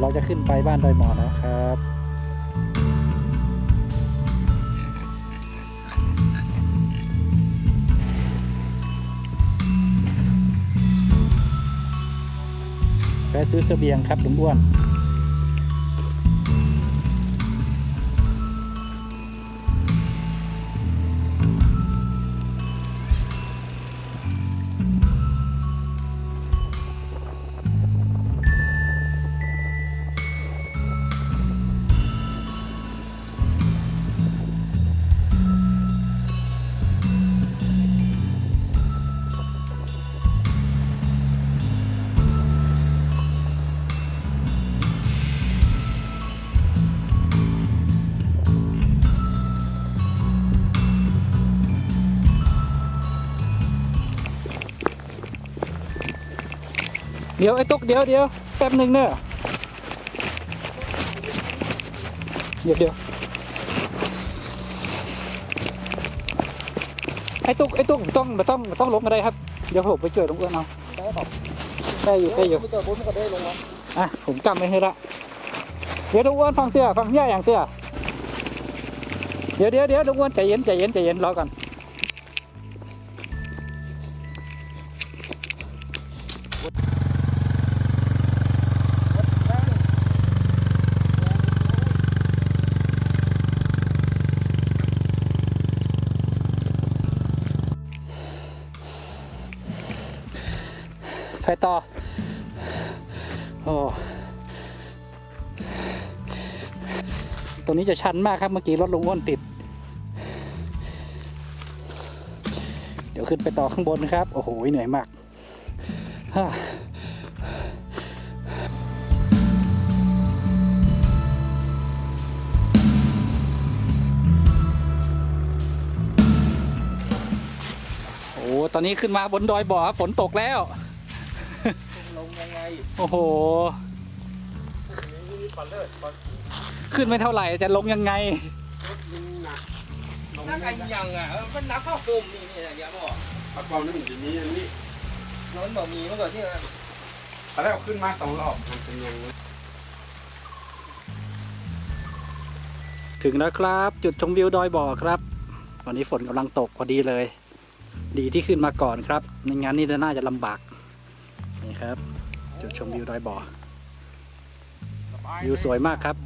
เราจะขึ้นไปบ้านดอยหมอนะครับแวะซื้อเสบียงครับลุงอ้วน เดี๋ยวไอ้ตุกเดี๋ยวเดี๋ยวแป๊บหนึ่งเนอะเดี๋ยวเดี๋ยวไอ้ตุกไอ้ตุกต้องม่ต้องต้องลงก็ได้ครับ เดี๋ยวผมไปช่วยลุงอ้วนเอาได้บอกได้อยู่ได้อยู่เจอบุญมันก็ได้ลงอะผมจำไว้ให้ละเดี๋ยวลุงอ้วนฟังเตี้ยฟังย่าอย่างเตี้ยเดี๋ยวเดี๋ยวเดี๋ยวลุงอ้วนใจเย็นใจเย็นใจเย็นรอก่อน โอ้ตัวนี้จะชันมากครับเมื่อกี้รถลุงอ้วนติด เดี๋ยวขึ้นไปต่อข้างบนครับ โอ้โห เหนื่อยมากโอ้ตอนนี้ขึ้นมาบนดอยบ่อครับฝนตกแล้ว ลงยังไงโอ้โหนี่ปันเลิศปันขึ้นไม่เท่าไหร่จะลงยังไงยิงหนักลงนักยัอังนไงยังอะมันนักข้าวโฮมนี่นี่อะไรเงี้ยบอกปะกอบนี่มันจะมีอันนี้มันบอกมีมันก็ที่นั่นตอนแรกเอาขึ้นมาสองรอบมันเป็นยังไงถึงแล้วครับ จุดชมวิวดอยบ่อครับตอนนี้ฝนกำลังตกพอดีเลย ดีที่ขึ้นมาก่อนครับไม่งั้นนี่น่าจะลำบากนี่ ครับ จุดชมวิวดอยบ่อวิวสวยมากครับ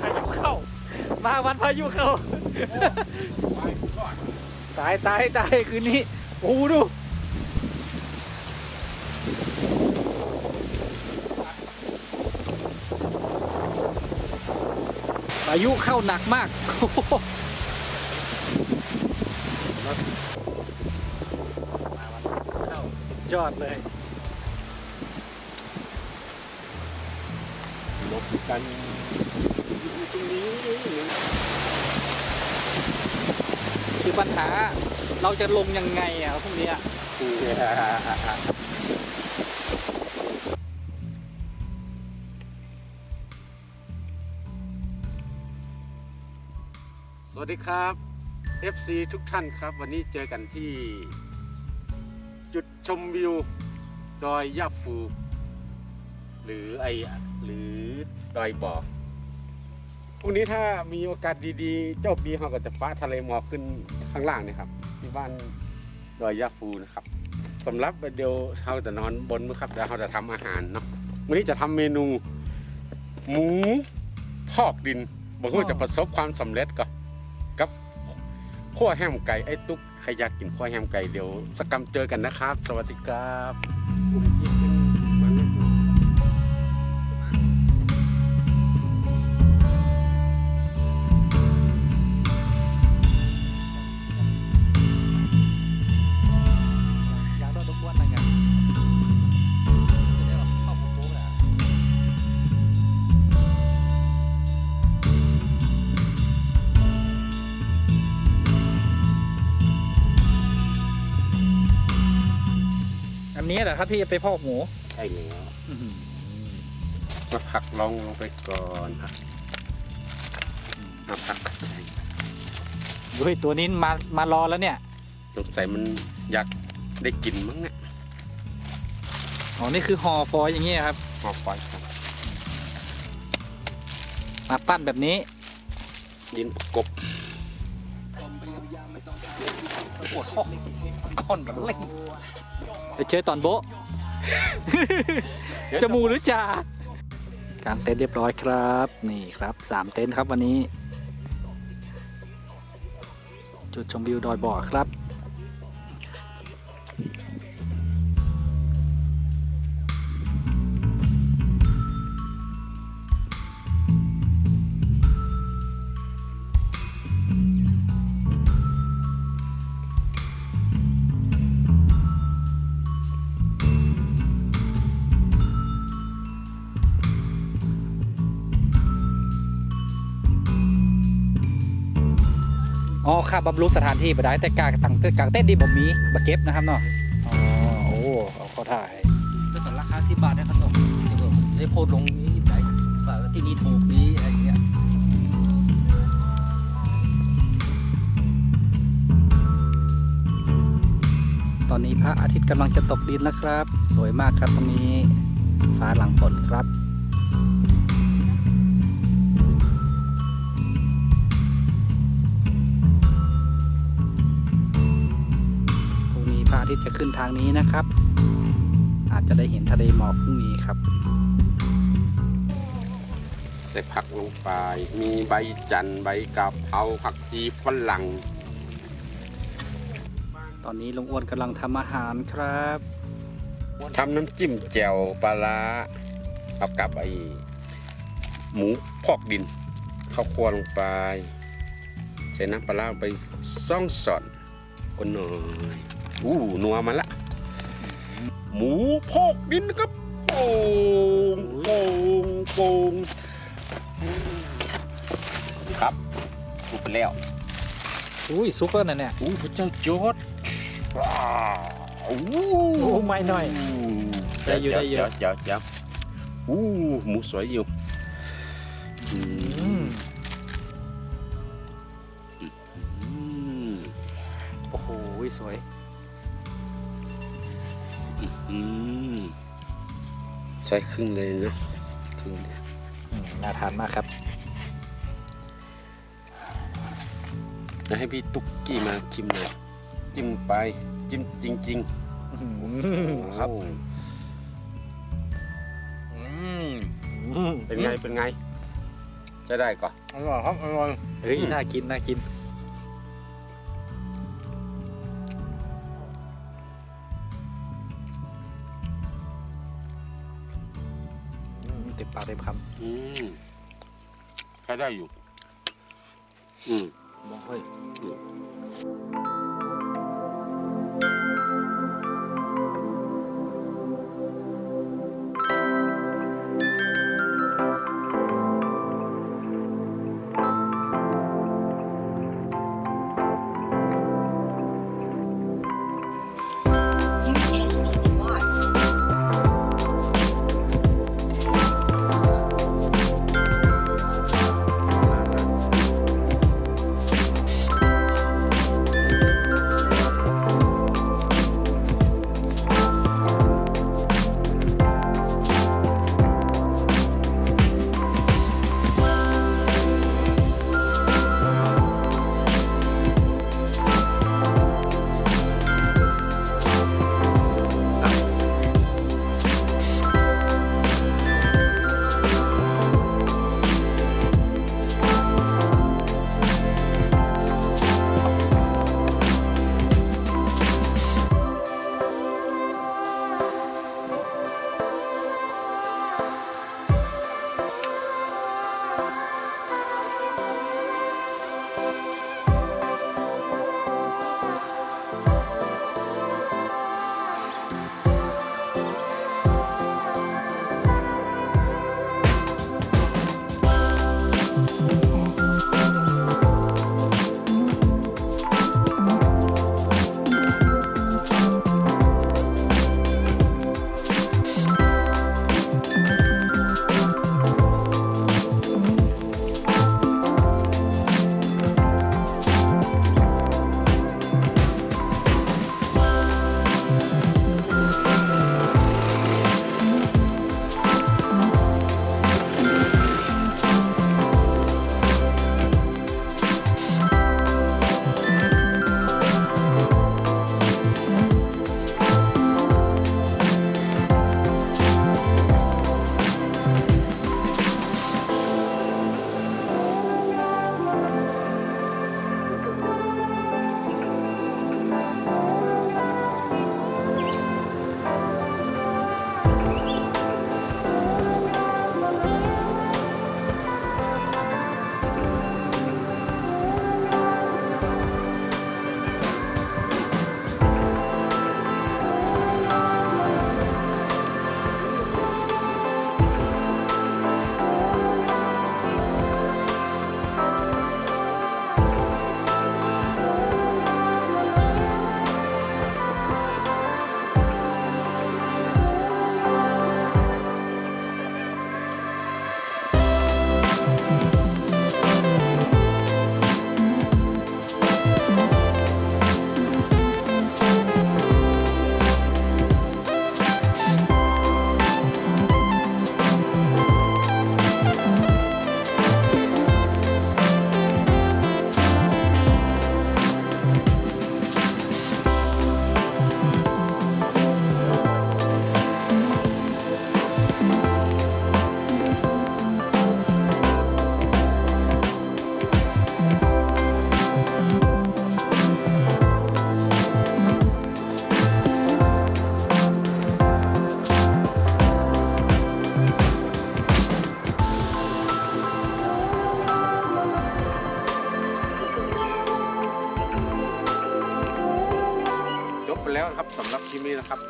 พายุเข้า มาวันพายุเข้า ตายตายตายคืนนี้โอ้ดูพายุเข้าหนักมาก โอ้โหเข้าสุด ยอดเลยลบกันตรงนี้คือปัญหาเราจะลงยังไงอะพวกเนี้ยสวัสดีครับ FC ทุกท่านครับ วันนี้เจอกันที่ จุดชมวิวดอยยาฟู หรือไอหรือดอยบ่อพรุ่งนี้ถ้ามีโอกาสดีๆ เจ้าปีเขาก็จะฟ้าทะเลหมอกขึ้นข้างล่างเนะครับ ที่บ้านดอยยาฟูนะครับสำหรับเดี๋ยวเราจะนอนบนมั้งครับเดี๋ยวเราจะทำอาหารเนาะวันนี้จะทำเมนู หมูพอกดินบอกว่าจะประสบความสำเร็จก็กับขั้วแฮมไก่ไอ้ตุ๊ก ใครอยากกินข้าวแฮมไก่เดี๋ยวสกกรรมเจอกันนะครับ สวัสดีครับ นนี้แหละครับที่จะไปพอกหมูใช่แล้วอื้อหือมาผักลองลงไปก่อนอะมาผักใส่เฮ้ยตัวนี้มามารอแล้วเนี่ยสงสัยมันอยากได้กินมั้งเนี่ยอ๋อนี่คือห่อฟอยล์อย่างนี้ยครับหอไฟครับมาปั้นแบบนี้ดินประกบปวดข้อก้อนแบบเล่ง ไปเจอตอนโบะจมูกหรือจ่ากางเต็นท์เรียบร้อยครับ นี่ครับสามเต็นท์ครับวันนี้ จุดชมวิวดอยบ่อครับ อ๋อค่าบำรุงสถานที่ไปได้แต่กางตังกางเต้นดีบ่มีบ่เก็บนะครับเนาะอ๋อโอ้เอาเขาถ่ายก็ต่อราคาสิบบาทได้ขนมเดี๋ยวผมได้โพสต์ลงนี้ได้ว่าที่นี่ถูกนี้อะไรอย่างเงี้ยตอนนี้พระอาทิตย์กำลังจะตกดินแล้วครับ สวยมากครับตรงนี้ฟ้าหลังฝนครับ อาทิตย์จะขึ้นทางนี้นะครับ อาจจะได้เห็นทะเลหมอกพรุ่งนี้ครับ ใส่ผักลงไป มีใบจันทร์ใบกะเพราผักชีฝรั่ง ตอนนี้ลุงอ้วนกำลังทำอาหารครับทำน้ำจิ้มแจ่วปลาร้าเอากับไอหมูพอกดินข้าวคั่วลงไป ใส่น้ำปลาร้าลงไปซ่องสอนกันหน่อย อู้นัวมาละ หมูพอกดินนะครับโป่งโป่งโป่งนี่ครับถูกไปแล้วอุ้ยซุปเปอร์นั่นเนี่ยอู้พระเจ้าจอดว้าวอู้โอ้ไม่หน่อยได้อยู่ได้อยู่เจ้าเจ้าอู้หมูสวยอยู่อืมอืมโอ้โหสวย อืมใส่ครึ่งเลยนะครึ่งเลยอืมน่าทานมากครับ แล้วให้พี่ตุ๊กกี้มาชิมหน่อยจิ้มไปจิ้มจริงๆครับ โอ้อืมเป็นไงเป็นไง จะได้ก่อนอร่อยครับอร่อย เฮ้ยน่ากินน่ากิน เต็มปากเต็มคอืมใช้ได้อยู่ อืมำบอกเฮ้ย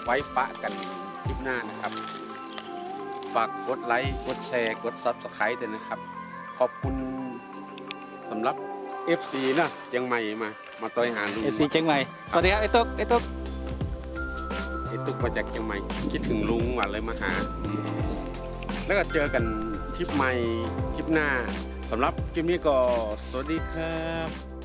ไว้ปะกันคลิปหน้านะครับ ฝากกดไลค์ กดแชร์ กด Subscribe ด้วยนะครับ ขอบคุณสำหรับ FC นะเจียงใหม่มา มาต่อยหาลุงเอฟซีเชียงใหม่ สวัสดีครับไอ้ตุ๊กไอ้ตุ๊กไอ้ตุ๊กมาจากเชียงใหม่ คิดถึงลุงว่ะเลยมาหา แล้วก็เจอกันคลิปใหม่คลิปหน้าสำหรับคลิปนี้ก็สวัสดีครับ